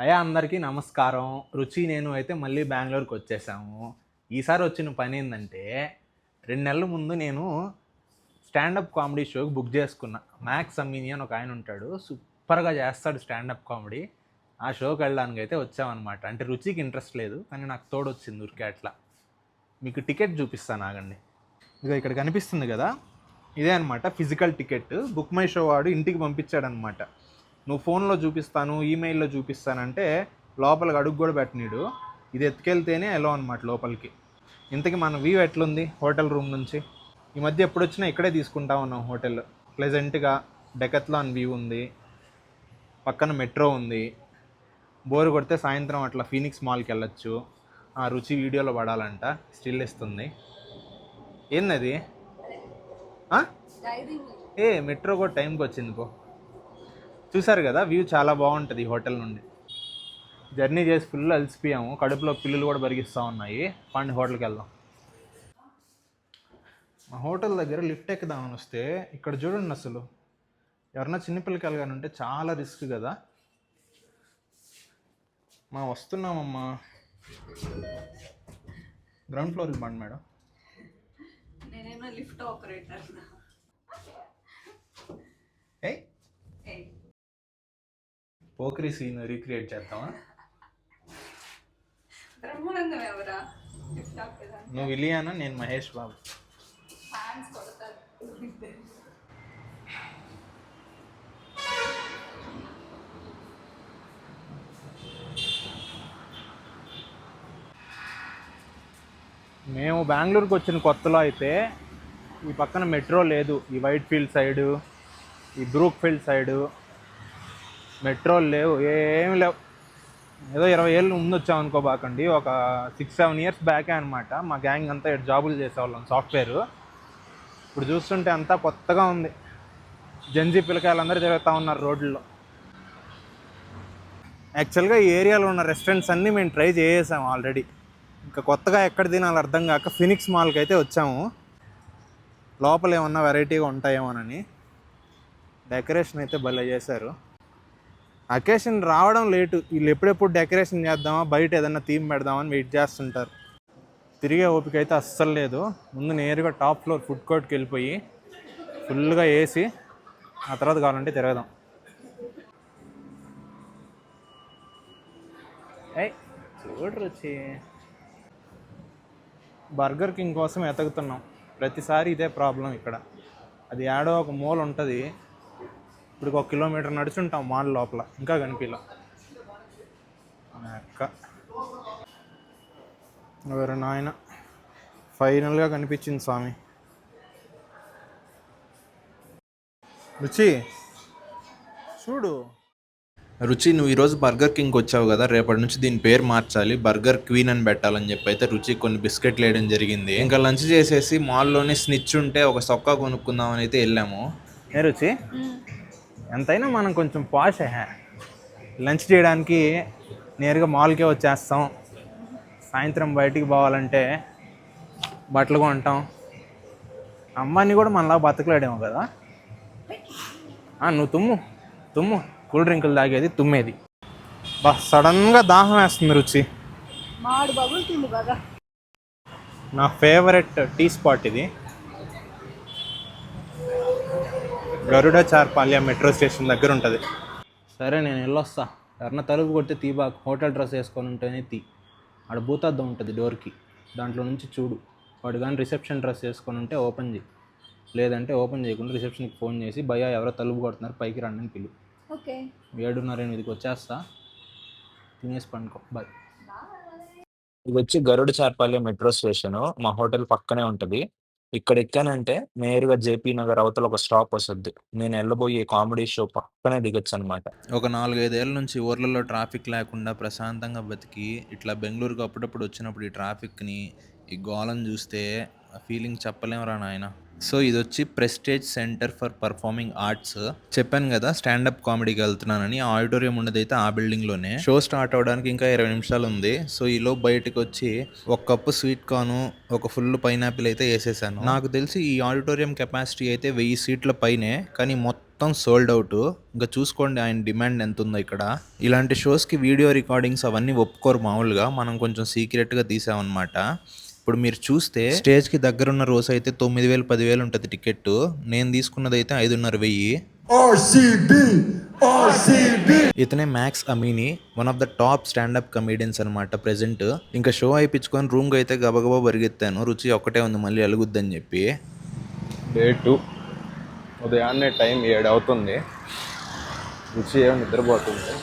అయ్యా అందరికీ నమస్కారం. రుచి నేను అయితే మళ్ళీ బెంగళూరుకి వచ్చేసాము. ఈసారి వచ్చిన పని ఏంటంటే రెండు నెలల ముందు నేను స్టాండప్ కామెడీ షోకి బుక్ చేసుకున్నా. మ్యాక్స్ అమ్మిని అని ఒక ఆయన ఉంటాడు. సూపర్గా చేస్తాడు స్టాండప్ కామెడీ. ఆ షోకి వెళ్ళడానికి అయితే వచ్చామన్నమాట. అంటే రుచికి ఇంట్రెస్ట్ లేదు కానీ నాకు తోడొచ్చింది ఊరికే అట్లా. మీకు టికెట్ చూపిస్తాను ఆగండి. ఇక ఇక్కడ కనిపిస్తుంది కదా? ఇదే అనమాట physical ticket. BookMyShow వాడు ఇంటికి పంపించాడనమాట నువ్వు ఫోన్లో చూపిస్తాను ఈమెయిల్లో చూపిస్తానంటే లోపలికి అడుగు కూడా పెట్టనీడు. ఇది ఎత్తుకెళ్తేనే ఎలా అనమాట లోపలికి. ఇంతకీ మన వ్యూ ఎట్లుంది హోటల్ రూమ్ నుంచి? ఈ మధ్య ఎప్పుడు వచ్చినా ఇక్కడే తీసుకుంటా ఉన్నాం హోటల్ ప్లెజెంట్గా డెకత్లాన్ వ్యూ ఉంది. పక్కన మెట్రో ఉంది. బోర్ కొడితే సాయంత్రం అట్లా ఫీనిక్స్ మాల్కి వెళ్ళొచ్చు ఆ రుచి వీడియోలో పడాలంట. స్టిల్ ఇస్తుంది. ఏందది? ఆ? ఏ మెట్రో కూడా టైంకి వచ్చింది పో. చూసారు కదా వ్యూ చాలా బాగుంటుంది ఈ హోటల్ నుండి. జర్నీ చేసి ఫుల్ అలసిపోయాము. కడుపులో పిల్లులు కూడా బరిగిస్తూ ఉన్నాయి. పండి హోటల్కి వెళ్దాం. మా హోటల్ దగ్గర లిఫ్ట్ ఎక్కుదామని వస్తే ఇక్కడ చూడండి అసలు. ఎవరన్నా చిన్నపిల్లకాయలు కానీ ఉంటే చాలా రిస్క్ కదా. మా వస్తున్నామమ్మా. గ్రౌండ్ ఫ్లోర్కి బండి మేడం. నేనేమో లిఫ్ట్ ఆపరేటర్ ఏయ్! పోకరీ సీన్ రీక్రియేట్ చేద్దామా? బ్రహ్మానందం ఎవరా? నువ్వు ఇలియానా? నేను మహేష్ బాబు. మేము బెంగళూరుకి వచ్చిన కొత్తలో అయితే ఈ పక్కన మెట్రో లేదు. ఈ వైట్ ఫీల్డ్ సైడు ఈ బ్రూక్ ఫీల్డ్ సైడు మెట్రోలు లేవు ఏమి లేవు. ఏదో ఇరవై ఏళ్ళు ముందు వచ్చాం అనుకోబాకండి. ఒక సిక్స్ సెవెన్ ఇయర్స్ బ్యాకే అనమాట మా గ్యాంగ్ అంతా ఇటు జాబులు చేసేవాళ్ళం సాఫ్ట్వేర్ ఇప్పుడు చూస్తుంటే అంతా కొత్తగా ఉంది. జంజీ పిల్లకాయలందరూ తిరుగుతూ ఉన్నారు రోడ్లలో యాక్చువల్గా ఈ ఏరియాలో ఉన్న రెస్టారెంట్స్ అన్నీ మేము ట్రై చేసాము ఆల్రెడీ ఇంకా కొత్తగా ఎక్కడ తినాలో అర్థం కాక ఫినిక్స్ మాల్కి అయితే వచ్చాము. లోపల ఏమన్నా వెరైటీగా ఉంటాయేమోనని. డెకరేషన్ అయితే భలే చేశారు. అకేషన్ రావడం లేటు. వీళ్ళు ఎప్పుడెప్పుడు డెకరేషన్ చేద్దామా బయట ఏదన్నా థీమ్ పెడదామని వెయిట్ చేస్తుంటారు. తిరిగే ఓపిక అయితే అస్సలు లేదు. ముందు నేరుగా టాప్ ఫ్లోర్ ఫుడ్ కోర్ట్కి వెళ్ళిపోయి ఫుల్గా వేసి ఆ తర్వాత కావాలంటే తిరగదాం. ఏయ్ చూడు బర్గర్ కింగ్ కోసం ఎతకుతున్నాం. ప్రతిసారి ఇదే ప్రాబ్లం ఇక్కడ. అది ఏడో ఒక మూల ఉంటుంది. ఇప్పుడు ఒక కిలోమీటర్ నడుచుంటాం మాల్ లోపల ఇంకా కనిపించలే అక్క. ఎవరు నాయన? ఫైనల్గా కనిపించింది స్వామి. రుచి? చూడు. రుచి నువ్వు ఈరోజు బర్గర్ కింగ్ వచ్చావు కదా రేపటి నుంచి దీని పేరు మార్చాలి. బర్గర్ క్వీన్ అని పెట్టాలని చెప్పి అయితే రుచి కొన్ని బిస్కెట్లు వేయడం జరిగింది. ఇంకా లంచ్ చేసేసి మాల్లోనే స్నిచ్ ఉంటే ఒక సొక్కా కొనుక్కుందాం అని అయితే వెళ్ళాము. ఏ రుచి? ఎంతైనా మనం కొంచెం పాష్. లంచ్ చేయడానికి నేరుగా మాల్కే వచ్చేస్తాం. సాయంత్రం బయటికి పోవాలంటే బట్టలు కొంటాం. అమ్మాయిని కూడా మనలా బతకలేడేమో కదా. నువ్వు తుమ్ము తుమ్ము. కూల్ డ్రింకులు తాగేది తుమ్మేది. బా సడన్గా దాహం వేస్తుంది రుచి. నా ఫేవరెట్ టీ స్పాట్ ఇది. గరుడాచార్పాల్య మెట్రో స్టేషన్ దగ్గర ఉంటుంది. సరే నేను వెళ్ళొస్తా. ఎవరన్నా తలుపు కొడితే తీబా హోటల్ డ్రెస్ వేసుకొని ఉంటేనే తీ. ఆడ భూతార్థం ఉంటుంది డోర్కి. దాంట్లో నుంచి చూడు. వాడు కానీ రిసెప్షన్ డ్రెస్ వేసుకొని ఉంటే ఓపెన్ చేయి. లేదంటే ఓపెన్ చేయకుండా రిసెప్షన్కి ఫోన్ చేసి భయ్యా ఎవరో తలుపు కొడుతున్నారు పైకి రండి అని పిలు. ఓకే. ఏడున్నర ఎనిమిదికి వచ్చేస్తా. తినేసి పండుకో. బాయ్. ఇది వచ్చి గరుడ చార్పాల్యం మెట్రో స్టేషన్. మా హోటల్ పక్కనే ఉంటది. ఇక్కడ ఎక్కానంటే నేరుగా జేపీ నగర్ అవతల ఒక స్టాప్ వస్తుంది. నేను వెళ్ళబోయే కామెడీ షో పక్కనే దిగొచ్చు అనమాట ఒక నాలుగైదేళ్ళ నుంచి ఊర్లలో ట్రాఫిక్ లేకుండా ప్రశాంతంగా బతికి ఇట్లా బెంగళూరుకు అప్పుడప్పుడు వచ్చినప్పుడు ఈ ట్రాఫిక్ని ఈ గోళం చూస్తే ఆ ఫీలింగ్ చెప్పలేమురా నాయన. సో ఇది వచ్చి Prestige centre for performing arts. చెప్పాను కదా స్టాండప్ కామెడీకి వెళ్తున్నానని. ఆ ఆడిటోరియం ఉన్నదైతే ఆ బిల్డింగ్లోనే షో స్టార్ట్ అవడానికి ఇంకా ఇరవై నిమిషాలు ఉంది. సో ఈలో బయటకు వచ్చి ఒక కప్పు స్వీట్ కార్న్ ఒక ఫుల్ పైనాపిల్ అయితే వేసేసాను. నాకు తెలిసి ఈ ఆడిటోరియం కెపాసిటీ అయితే వెయ్యి సీట్ల పైనే కానీ మొత్తం మొత్తం సోల్డ్ అవుట్. ఇంకా చూసుకోండి ఆయన డిమాండ్ ఎంత ఉందో ఇక్కడ. ఇలాంటి షోస్కి వీడియో రికార్డింగ్స్ అవన్నీ ఒప్పుకోరు మామూలుగా. మనం కొంచెం సీక్రెట్గా తీసామన్నమాట. ఇప్పుడు మీరు చూస్తే స్టేజ్కి దగ్గరున్న రోజు అయితే తొమ్మిది వేలు పదివేలు ఉంటుంది టికెట్ నేను తీసుకున్నది అయితే ఐదున్నర వెయ్యి. RCB, RCB. ఇతనే Max Amini one of the top stand up comedians అనమాట ప్రెజెంట్. ఇంకా షో అయిపించుకొని రూమ్కి అయితే గబగబా పరిగెత్తాను. రుచి ఒక్కటే ఉంది మళ్ళీ అలుగుద్దని చెప్పి. Day two. ఉదయాన్నే టైం ఏడు అవుతుంది. రుచి ఏమో నిద్రపోతుంది.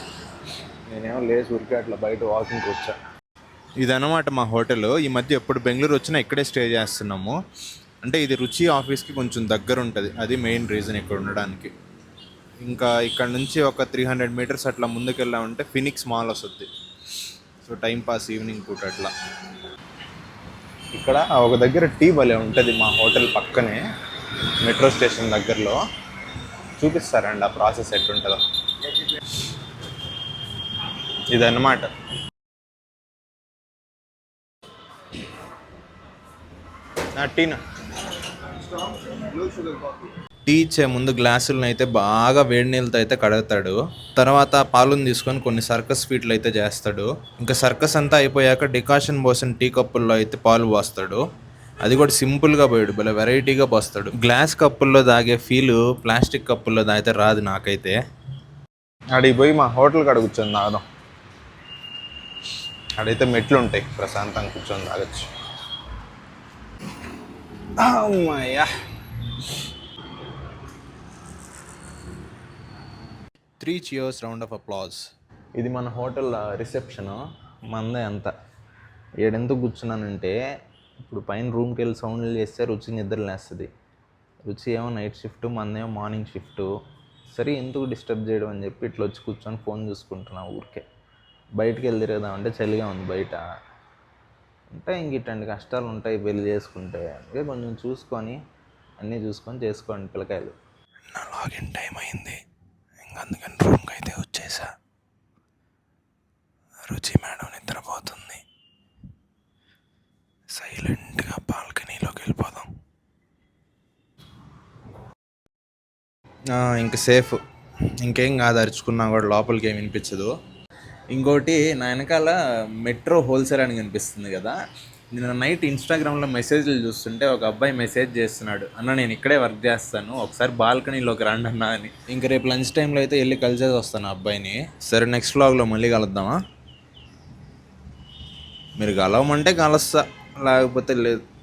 నేనేమో లేచి ఉరికి అట్లా బయట వాకింగ్కి వచ్చా. ఇదన్నమాట మా హోటల్. ఈ మధ్య ఎప్పుడు బెంగళూరు వచ్చినా ఇక్కడే స్టే చేస్తున్నాము. అంటే ఇది రుచి ఆఫీస్కి కొంచెం దగ్గర ఉంటుంది అది మెయిన్ రీజన్ ఇక్కడ ఉండడానికి. ఇంకా ఇక్కడ నుంచి ఒక త్రీ హండ్రెడ్ మీటర్స్ అట్లా ముందుకెళ్ళామంటే ఫినిక్స్ మాల్ వస్తుంది. సో టైం పాస్ ఈవినింగ్ పూట అట్లా. ఇక్కడ ఒక దగ్గర టీ భలే ఉంటుంది మా హోటల్ పక్కనే. మెట్రో స్టేషన్ దగ్గరలో. చూపిస్తారండి ఆ ప్రాసెస్ ఎట్లుంటుందో. ఇదన్నమాట. టీనా. టీ ఇచ్చే ముందు గ్లాసులను అయితే బాగా వేడి నీళ్ళతో అయితే కడుగుతాడు తర్వాత పాలుని తీసుకొని కొన్ని సర్కస్ స్వీట్లు అయితే చేస్తాడు. ఇంకా సర్కస్ అంతా అయిపోయాక డికాషన్ పోసిన టీ కప్పుల్లో అయితే పాలు పోస్తాడు. అది కూడా సింపుల్గా పోయాడు భలే వెరైటీగా పోస్తాడు. గ్లాస్ కప్పుల్లో తాగే ఫీల్ ప్లాస్టిక్ కప్పుల్లో తాగితే రాదు నాకైతే. అడిగి పోయి మా హోటల్ కాడ కూర్చొని తాగదాం. అడైతే మెట్లు ఉంటాయి ప్రశాంతంగా కూర్చొని తాగొచ్చు. అమ్మయ్యా three cheers round of applause ఇది మన హోటల్ రిసెప్షన్. మందే అంత. ఏడెందుకు కూర్చున్నానంటే ఇప్పుడు పైన రూమ్కి వెళ్ళి సౌండ్లు చేస్తే రుచి నిద్ర లేస్తుంది. రుచి ఏమో నైట్ షిఫ్ట్ మందేమో మార్నింగ్ షిఫ్ట్ సరే ఎందుకు డిస్టర్బ్ చేయడం అని చెప్పి ఇట్లా వచ్చి కూర్చొని ఫోన్ చూసుకుంటున్నా ఊరికే. బయటికి వెళ్ళి తిరగదామంటే చలిగా ఉంది బయట. అంటే ఇంక ఇట్లాంటి కష్టాలు ఉంటాయి పెళ్ళి చేసుకుంటే. అందుకే కొంచెం చూసుకొని అన్నీ చూసుకొని చేసుకోండి పిల్లకాయలు. నా లాగిన్ టైం అయింది. ఇంకా అందుకని రూమ్కి అయితే వచ్చేసా. రుచి మేడం నిద్రపోతుంది. సైలెంట్గా బాల్కనీలోకి వెళ్ళిపోదాం. ఇంక సేఫ్. ఇంకేం కాదు అరుచుకున్నా కూడా లోపలికి ఏమి వినిపించదు. ఇంకోటి నా వెనకాల మెట్రో హోల్సేల్ అని కనిపిస్తుంది కదా. నేను నైట్ ఇన్స్టాగ్రామ్లో మెసేజ్లు చూస్తుంటే ఒక అబ్బాయి మెసేజ్ చేస్తున్నాడు. అన్న నేను ఇక్కడే వర్క్ చేస్తాను. ఒకసారి బాల్కనీలోకి రండి అన్న అని. ఇంక రేపు లంచ్ టైంలో అయితే వెళ్ళి కలిసేసి వస్తాను ఆ అబ్బాయిని. సరే నెక్స్ట్ వ్లాగ్లో మళ్ళీ కలుద్దామా? మీరు కలవమంటే కలుస్తా. లేకపోతే లేదు.